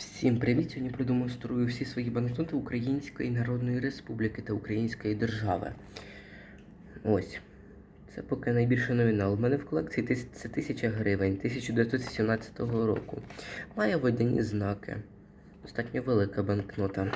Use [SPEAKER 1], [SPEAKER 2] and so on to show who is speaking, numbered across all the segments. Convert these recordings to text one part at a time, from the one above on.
[SPEAKER 1] Всім привіт! Сьогодні продемонструю всі свої банкноти Української Народної Республіки та Української держави. Ось. Це поки найбільший номінал. У мене в колекції це 1000 гривень 1917 року. Має водяні знаки. Достатньо велика банкнота.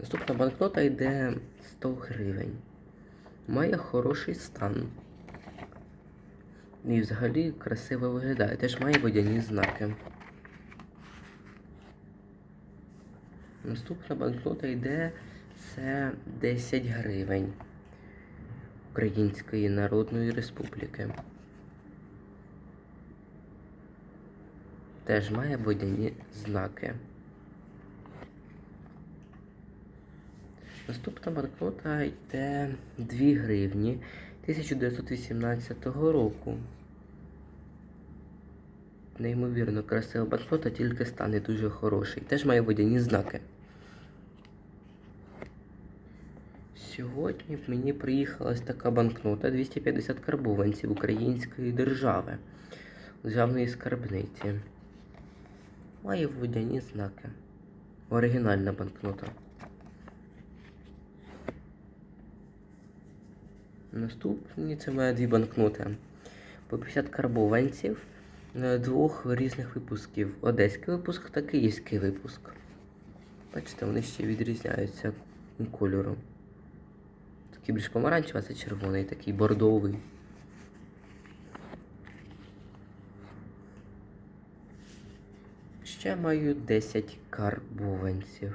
[SPEAKER 1] Наступна банкнота йде 100 гривень. Має хороший стан. І взагалі красиво виглядає. Теж має водяні знаки. Наступна банкнота йде це 10 гривень Української Народної Республіки. Теж має водяні знаки. Наступна банкнота йде 2 гривні 1918 року. Неймовірно красива банкнота, тільки стане дуже хороший. Теж має водяні знаки. Сьогодні в мені приїхала ось така банкнота 250 карбованців Української держави державної скарбниці. Має водяні знаки. Оригінальна банкнота. Наступні це в дві банкноти. По 50 карбованців е, двох різних випусків. Одеський випуск та київський випуск. Бачите, вони ще відрізняються кольором. Такий більш помаранчевий, а це червоний, такий бордовий. Ще маю 10 карбованців.